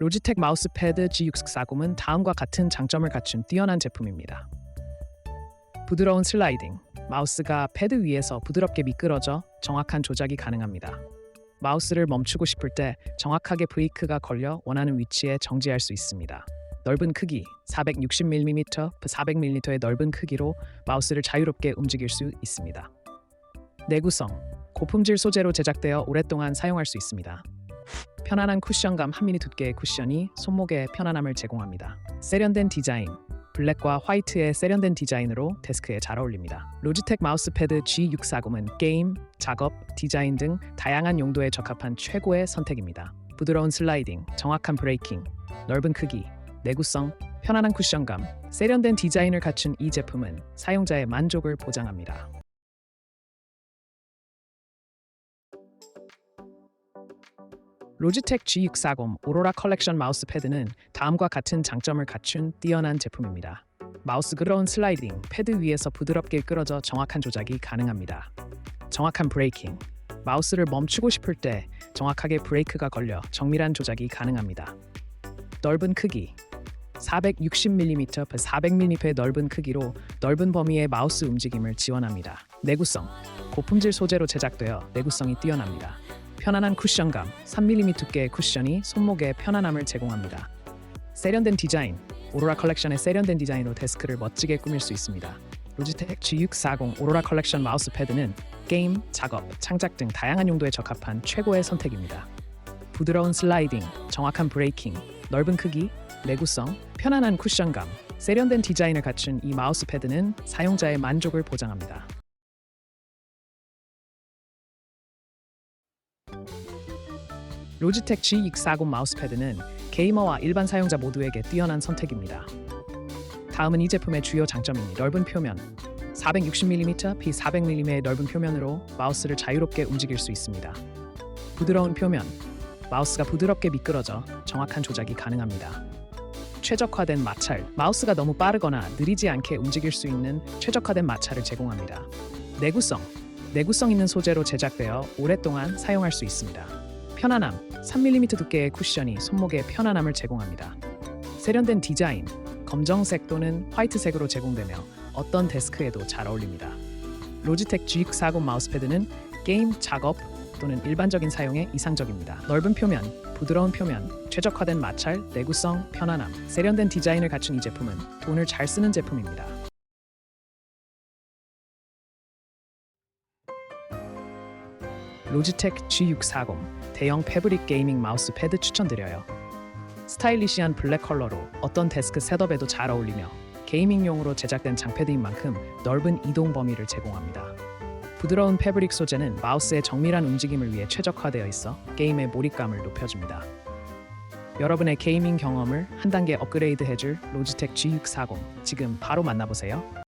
로지텍 마우스패드 G640은 다음과 같은 장점을 갖춘 뛰어난 제품입니다. 부드러운 슬라이딩, 마우스가 패드 위에서 부드럽게 미끄러져 정확한 조작이 가능합니다. 마우스를 멈추고 싶을 때 정확하게 브레이크가 걸려 원하는 위치에 정지할 수 있습니다. 넓은 크기, 460mm, 400mm의 넓은 크기로 마우스를 자유롭게 움직일 수 있습니다. 내구성, 고품질 소재로 제작되어 오랫동안 사용할 수 있습니다. 편안한 쿠션감 1mm 두께의 쿠션이 손목에 편안함을 제공합니다. 세련된 디자인, 블랙과 화이트의 세련된 디자인으로 데스크에 잘 어울립니다. 로지텍 마우스패드 G640은 게임, 작업, 디자인 등 다양한 용도에 적합한 최고의 선택입니다. 부드러운 슬라이딩, 정확한 브레이킹, 넓은 크기, 내구성, 편안한 쿠션감, 세련된 디자인을 갖춘 이 제품은 사용자의 만족을 보장합니다. 로지텍 G640 오로라 컬렉션 마우스 패드는 다음과 같은 장점을 갖춘 뛰어난 제품입니다. 마우스 그러운 슬라이딩, 패드 위에서 부드럽게 끌어져 정확한 조작이 가능합니다. 정확한 브레이킹, 마우스를 멈추고 싶을 때 정확하게 브레이크가 걸려 정밀한 조작이 가능합니다. 넓은 크기, 460mm, 400mm의 넓은 크기로 넓은 범위의 마우스 움직임을 지원합니다. 내구성, 고품질 소재로 제작되어 내구성이 뛰어납니다. 편안한 쿠션감, 3mm 두께의 쿠션이 손목에 편안함을 제공합니다. 세련된 디자인, 오로라 컬렉션의 세련된 디자인으로 데스크를 멋지게 꾸밀 수 있습니다. 로지텍 G640 오로라 컬렉션 마우스 패드는 게임, 작업, 창작 등 다양한 용도에 적합한 최고의 선택입니다. 부드러운 슬라이딩, 정확한 브레이킹, 넓은 크기, 내구성, 편안한 쿠션감, 세련된 디자인을 갖춘 이 마우스 패드는 사용자의 만족을 보장합니다. 로지텍 G640 마우스패드는 게이머와 일반 사용자 모두에게 뛰어난 선택입니다. 다음은 이 제품의 주요 장점이니 넓은 표면, 460mm, P400mm의 넓은 표면으로 마우스를 자유롭게 움직일 수 있습니다. 부드러운 표면, 마우스가 부드럽게 미끄러져 정확한 조작이 가능합니다. 최적화된 마찰, 마우스가 너무 빠르거나 느리지 않게 움직일 수 있는 최적화된 마찰을 제공합니다. 내구성, 내구성 있는 소재로 제작되어 오랫동안 사용할 수 있습니다. 편안함, 3mm 두께의 쿠션이 손목에 편안함을 제공합니다. 세련된 디자인, 검정색 또는 화이트색으로 제공되며 어떤 데스크에도 잘 어울립니다. 로지텍 G640 마우스패드는 게임, 작업 또는 일반적인 사용에 이상적입니다. 넓은 표면, 부드러운 표면, 최적화된 마찰, 내구성, 편안함, 세련된 디자인을 갖춘 이 제품은 돈을 잘 쓰는 제품입니다. 로지텍 G640 대형 패브릭 게이밍 마우스 패드 추천드려요. 스타일리시한 블랙 컬러로 어떤 데스크 셋업에도 잘 어울리며 게이밍용으로 제작된 장패드인 만큼 넓은 이동 범위를 제공합니다. 부드러운 패브릭 소재는 마우스의 정밀한 움직임을 위해 최적화되어 있어 게임의 몰입감을 높여줍니다. 여러분의 게이밍 경험을 한 단계 업그레이드 해줄 로지텍 G640 지금 바로 만나보세요.